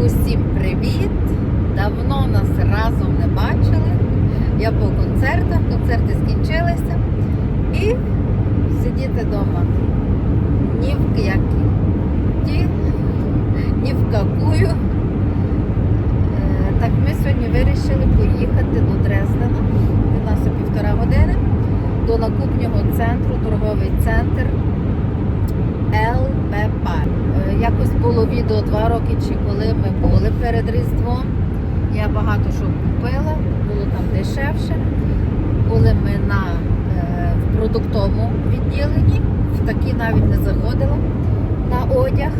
усім привіт! Давно нас разом не бачили. Я по концертах, концерти скінчилися. І сидіти вдома. Ні в які. Ні, в какую. Е, Так ми сьогодні вирішили поїхати до Дрездена. Від нас у півтора години до накупнього центру, торговий центр ЛБ Е, Якось було відео два роки, чи коли ми були перед Різдвом. Я багато що купила, було там дешевше. Були ми на е, в продуктовому відділенні, в такі навіть не заходила на одяг.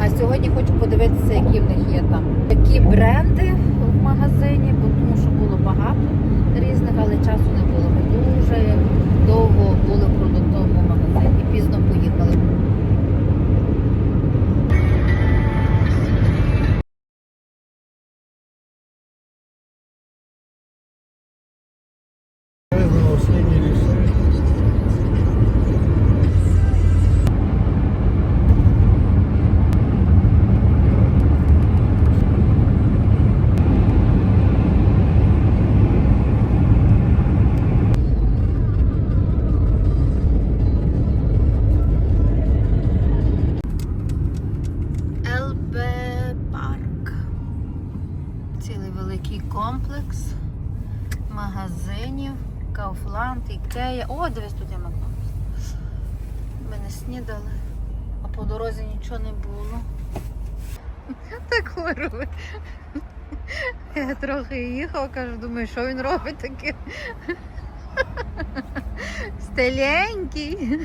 А сьогодні хочу подивитися, які в них є там які бренди в магазині, бо тому що було багато різних, але часу не було. Ми дуже довго були в продуктовому магазині, пізно поїхали. Трохи їхав, кажу, думаю, що він робить таке. Стеленький.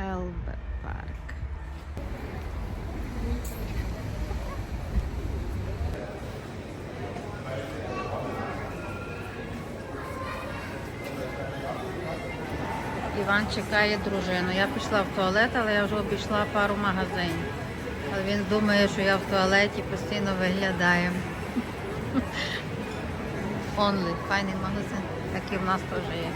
ЛБ Іван чекає дружину. Я пішла в туалет, але я вже обійшла пару магазинів. Але він думає, що я в туалеті постійно виглядаю. Only, файний магазин, такий в нас теж є.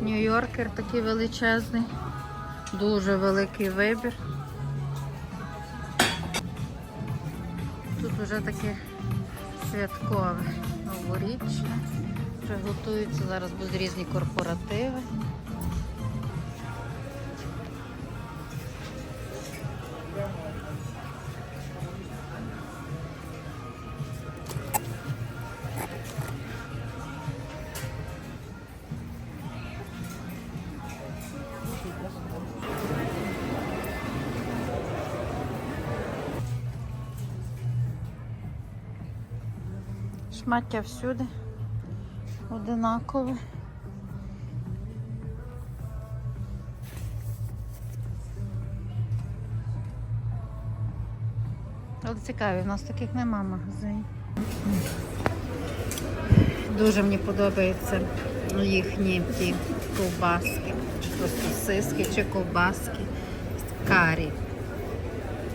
Нью-Йоркер такий величезний, дуже великий вибір. Тут вже таке святкове, новорічне. Приготуються, готуються, зараз будуть різні корпоративи. Шмаття всюди. Одинакове. От цікаві, у нас таких нема магазинів. Дуже мені подобаються їхні ті ковбаски, чи то сосиски, чи ковбаски. Карі.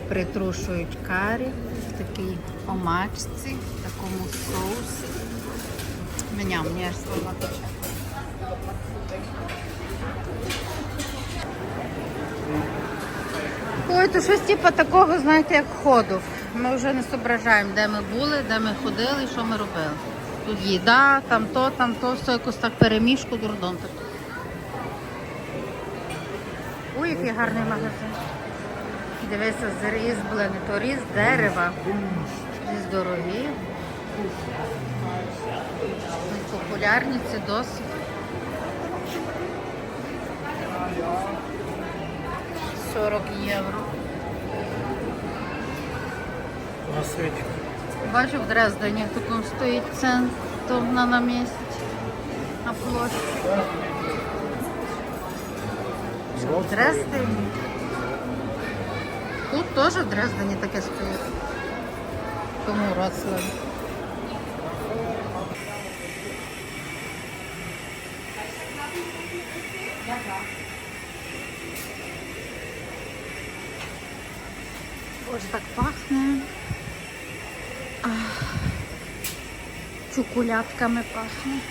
Притрушують карі в такій омачці, в такому соусі. Мене мені аж слова тече. Ой, то щось типу такого, знаєте, як ходу. Ми вже не зображаємо, де ми були, де ми ходили що ми робили. Тут їда, там то, там то, все якось так перемішку, дурдом так. Ой, який гарний магазин. Дивися, з різ, блин, то різ дерева. Різ дорогі. Популярні це досить. Сорок євро. Бачу, в Дрездені такому стоїть центр на, на місці. На площі. Що, в Дрездені? Тут теж в Дрездені таке стоїть. Тому Вроцлаві.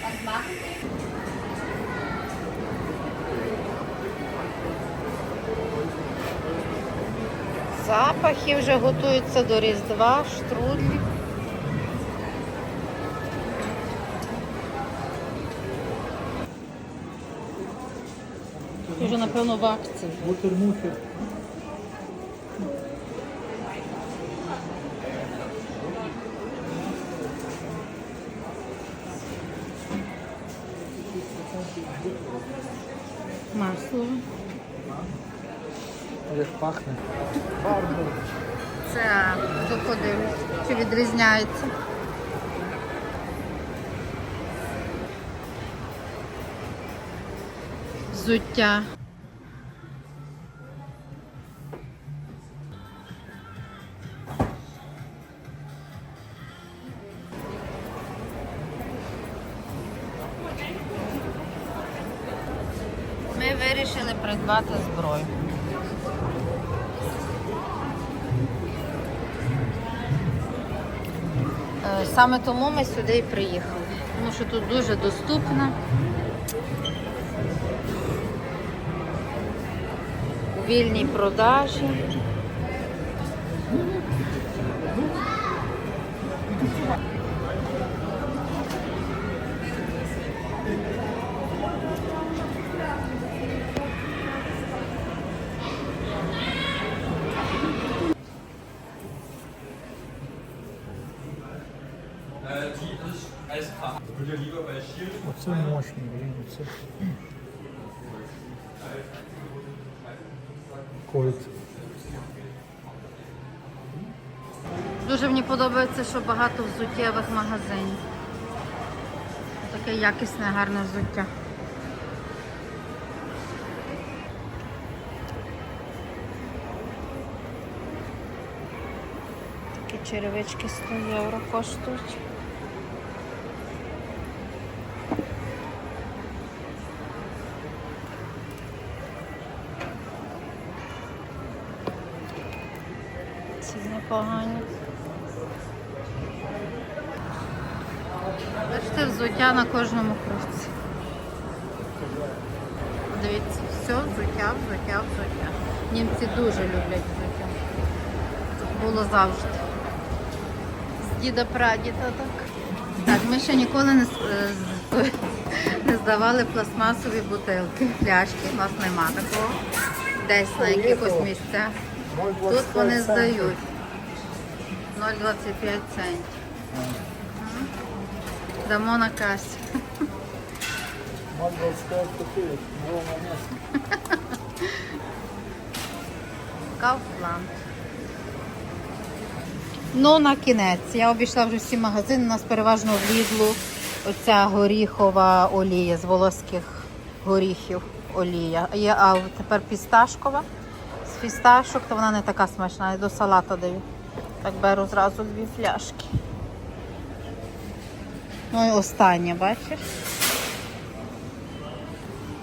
Так пахне. Запахи вже готуються до Різдва, штрудлі. Вже, напевно, в акції. Бутермуфер. Як пахне. Це подивиться, чи відрізняється. Взуття. Ми вирішили придбати Саме тому ми сюди і приїхали, тому що тут дуже доступно. У вільній продажі. Оце мощний, блін, оце. Кольт. Дуже мені подобається, що багато взуттєвих магазинів. Таке якісне, гарне взуття. Такі черевички 100 євро коштують. Ці непогані. Бачите, взуття на кожному кроці. Дивіться, все, взуття, взуття, взуття. Німці дуже люблять взуття. Було завжди. З діда прадіда так. Так, ми ще ніколи не, е, не здавали пластмасові бутилки, пляшки. У нас нема такого. Десь на якихось місцях. Тут вони здають 0,25 центів. Дамо на касі. 0,25 копійок. Новому місці. Kaufland. Ну, на кінець. Я обійшла вже всі магазини. У нас переважно в Лідлу оця горіхова олія з волоських горіхів олія. Є, а тепер пісташкова. З фісташок, то вона не така смачна, я до салата даю. Так беру зразу дві фляшки. Ну і останнє, бачиш?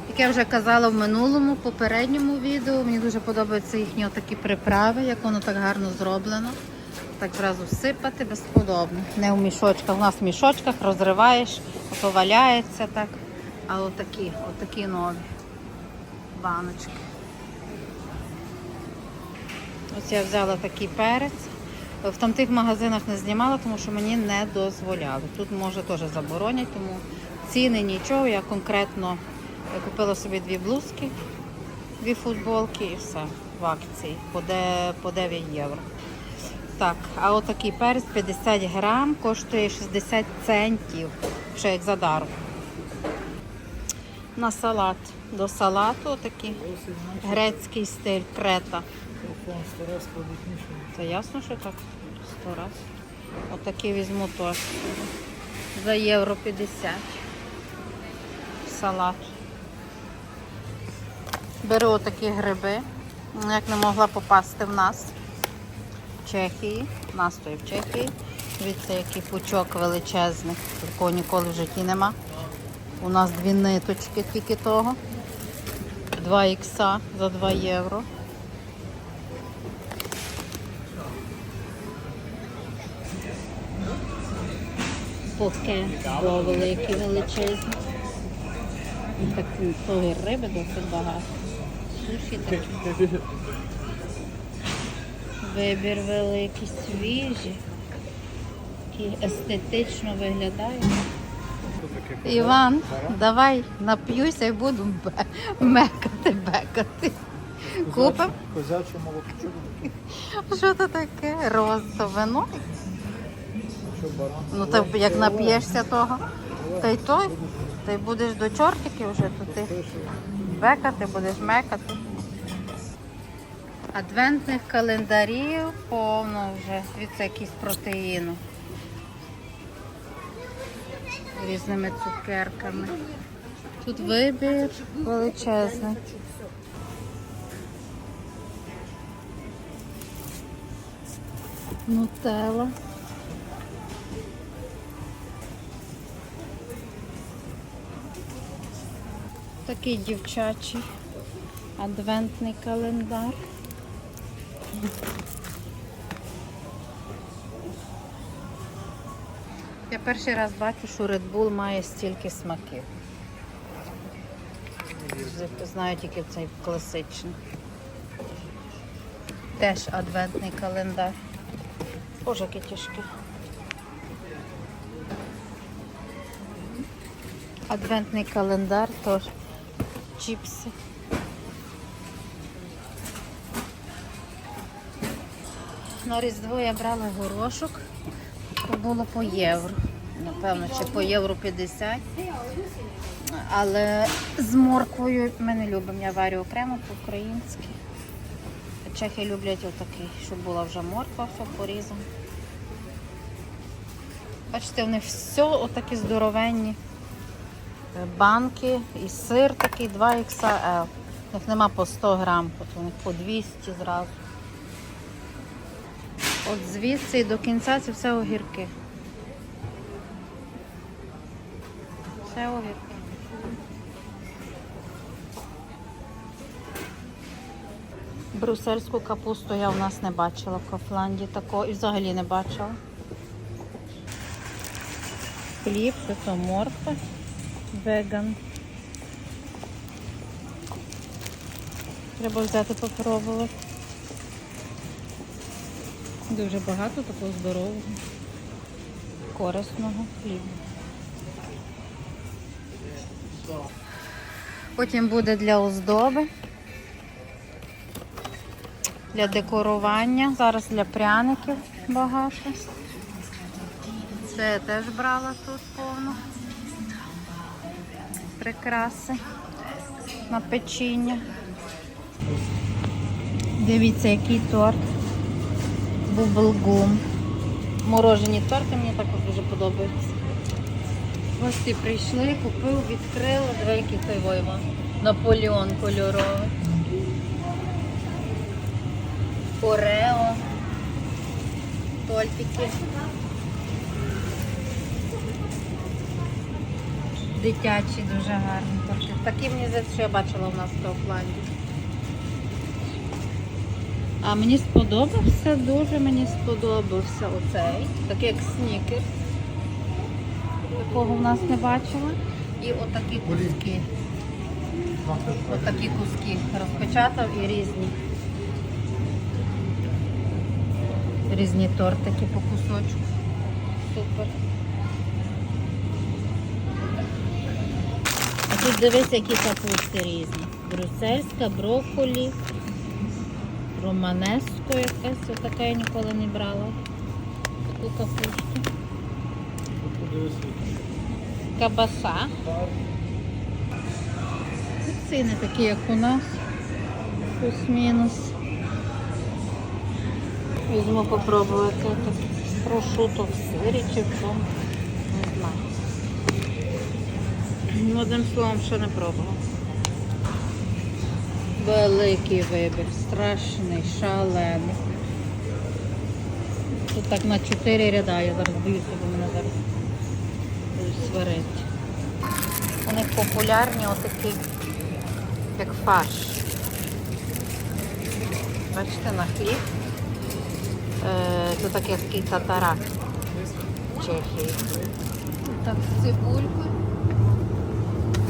Як я вже казала в минулому, попередньому відео, мені дуже подобаються їхні отакі приправи, як воно так гарно зроблено. Так зразу всипати безподобно. Не в мішочках. У нас в мішочках розриваєш, ото валяється так. А отакі, отакі нові баночки. Ось я взяла такий перець. В тамтих магазинах не знімала, тому що мені не дозволяли. Тут може теж заборонять, тому ціни нічого. Я конкретно купила собі дві блузки, дві футболки і все в акції по, 9 євро. Так, а отакий перець 50 грам коштує 60 центів, ще як за даром. На салат. До салату такий грецький стиль, крета. Телефон старе складітніше. Це ясно, що так? Сто раз. Отакі візьму теж. За євро 50. Салат. Беру отакі гриби. Як не могла попасти в нас. В Чехії. У нас то і в Чехії. Дивіться, який пучок величезний. Такого ніколи в житті нема. У нас дві ниточки тільки того. Два ікса за 2 євро. Поке, бо великі, величезні. І Так, того риби досить багато. Суші такі. Вибір великий, свіжі. Такі естетично виглядає. Іван, давай нап'юся і буду мекати, бекати. Купим? Козяче молоко. Що це таке? Роза вино? Що баран? Ну так як нап'єшся того, та й той, й будеш до чортиків вже, то ти бекати, будеш мекати. Адвентних календарів повно вже від якісь протеїну. Різними цукерками. Тут вибір величезний. Нутелла. Такий дівчачий адвентний календар. Я перший раз бачу, що Red Bull має стільки смаків. Знаю тільки цей класичний. Теж адвентний календар. Боже, який тяжкий. Адвентний календар, тож чіпси. На Різдво я брала горошок, то було по євро. Напевно, чи по євро 50. Але з морквою ми не любимо. Я варю окремо по-українськи. Чехи люблять отакий, щоб була вже морква, все порізано. Бачите, вони все отакі здоровенні банки і сир такий 2XL. У них нема по 100 грам, них по 200 зразу. От звідси і до кінця це все огірки. Все огірки. Брюссельську капусту я у нас не бачила в Кафланді такого і взагалі не бачила. Хліб, це то морква, веган. Треба взяти попробувати. Дуже багато такого здорового, корисного хліба. Потім буде для оздоби, для декорування. Зараз для пряників багато. Це я теж брала тут повно. Прикраси на печіння. Дивіться, який торт. Бублгум. Морожені торти мені також дуже подобаються. Гості прийшли, купив, відкрила, диви, який той войма. Наполеон кольоровий. Орео. Тортики. Дитячі дуже гарні торти. Такі мені здається, що я бачила у нас в Кауфланді. А мені сподобався, дуже мені сподобався оцей, такий як снікерс. Такого в нас не бачила. І отакі куски. Отакі куски розпечатав і різні. Різні тортики по кусочку. Супер. Тут дивись, які капусти різні. Брюссельська, брокколі, романеско якась, отака я ніколи не брала. Таку капусту. Кабаса. Ціни такі, як у нас. Плюс-мінус. Візьму попробувати так. Прошуто в сирі чи в чому. Одним словом, ще не пробувала. Великий вибір, страшний, шалений. Тут так на чотири ряда, я зараз боюся, бо мене зараз будуть сварити. У них популярні отакі, як фарш. Бачите, на хліб. Е, Це таке такий татарак в Чехії. Так, з цибулькою.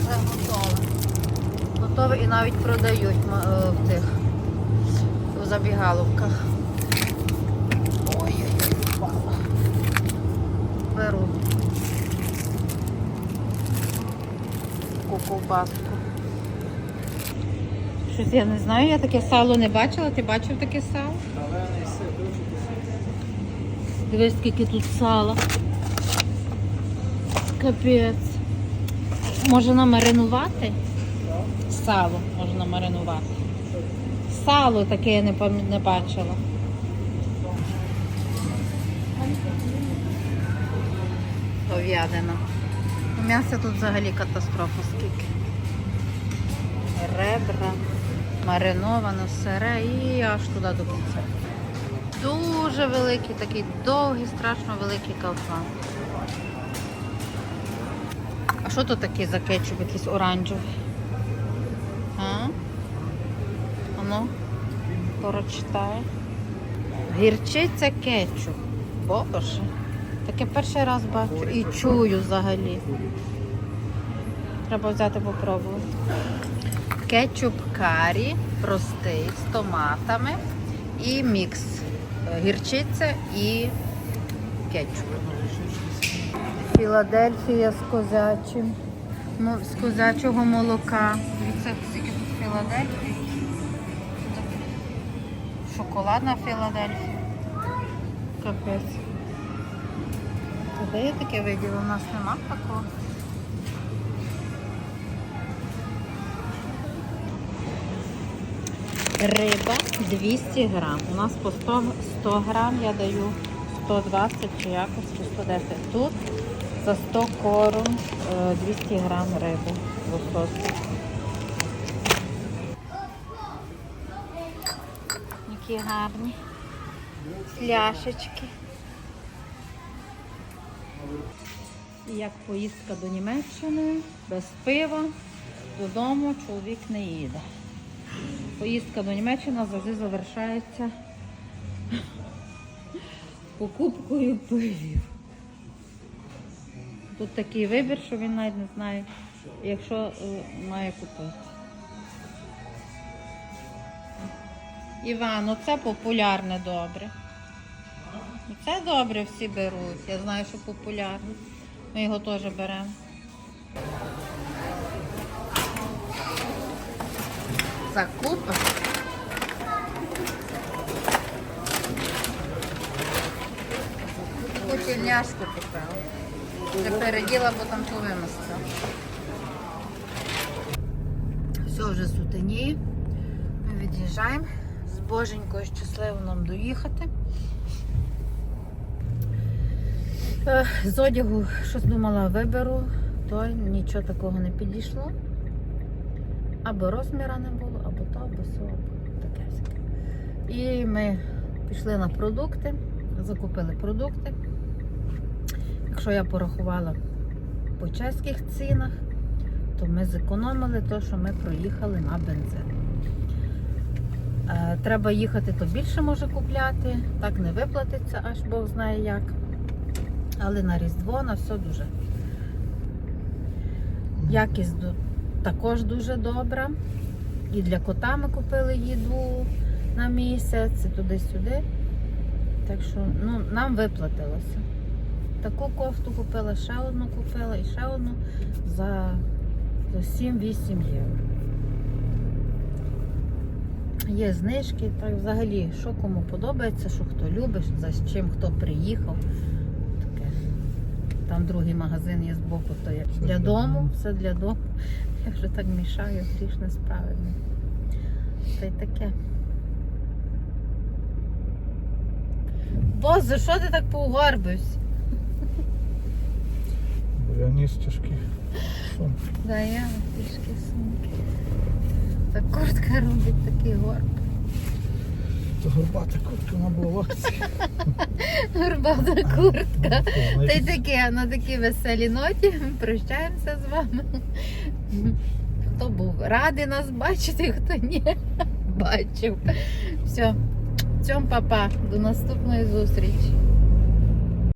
Вже готове. Готове і навіть продають е, в тих у забігаловках. Ой-ой-ой, впало. Беру. Таку. Щось я не знаю, я таке сало не бачила. Ти бачив таке сало? Дивись, скільки тут сала. Капець. Можна маринувати? Сало можна маринувати. Сало таке я не, не бачила. Говядина. Ну, М'ясо тут взагалі катастрофа скільки. Ребра, мариновано, сире і аж туди до кінця. Дуже великий, такий довгий, страшно великий калфан. Що тут такий за кетчуп, якийсь оранжевий? А? Ану, прочитай. Гірчиця кетчуп. Боже. Таке перший раз бачу і чую взагалі. Треба взяти попробувати. Кетчуп карі, простий, з томатами і мікс. Гірчиця і кетчуп. Філадельфія з козячим. Ну, з козячого молока. Дивіться, скільки тут Філадельфії. Шоколадна Філадельфія. Капець. Де я таке виділа? У нас нема такого. Риба 200 грам. У нас по 100, 100 грам я даю 120 чи якось, чи 110. Тут за 100 корм е, 200 грам риби. Які гарні. Пляшечки. Як поїздка до Німеччини, без пива, додому чоловік не їде. Поїздка до Німеччини завжди завершається покупкою пивів. Тут такий вибір, що він навіть не знає, якщо е, має купити. Іван, оце популярне добре. Це добре всі беруть. Я знаю, що популярне. Ми його теж беремо. Закупи. Путільняшку купила. Вже переділа, бо там повимостила. Все вже сутеніє. Ми від'їжджаємо. З боженькою щасливо нам доїхати. Е, З одягу щось думала виберу, то нічого такого не підійшло. Або розміра не було, або то, або все, або таке. І ми пішли на продукти, закупили продукти. Якщо я порахувала по чеських цінах, то ми зекономили те, що ми проїхали на бензин. Е, Треба їхати, то більше може купляти, так не виплатиться, аж Бог знає як. Але на Різдво на все дуже. Якість також дуже добра. І для кота ми купили їду на місяць, і туди-сюди. Так що ну, нам виплатилося. Таку кофту купила, ще одну купила і ще одну за, за 7-8 євро. Є знижки, так взагалі, що кому подобається, що хто любить, за чим хто приїхав. Таке. Там другий магазин є збоку, то як для дому, все для дому. Я вже так мішаю, гріш несправедно. Та й таке. Боже, що ти так поугорбився? Я ніс тяжкий сумки. Да, я трішки сумки. Та куртка робить такий горб. То горбата куртка вона була. Горбата куртка. Ну, Та й таке, на такій веселій ноті прощаємося з вами. Хто був радий нас бачити, хто ні, бачив. Все, цьом папа, до наступної зустрічі.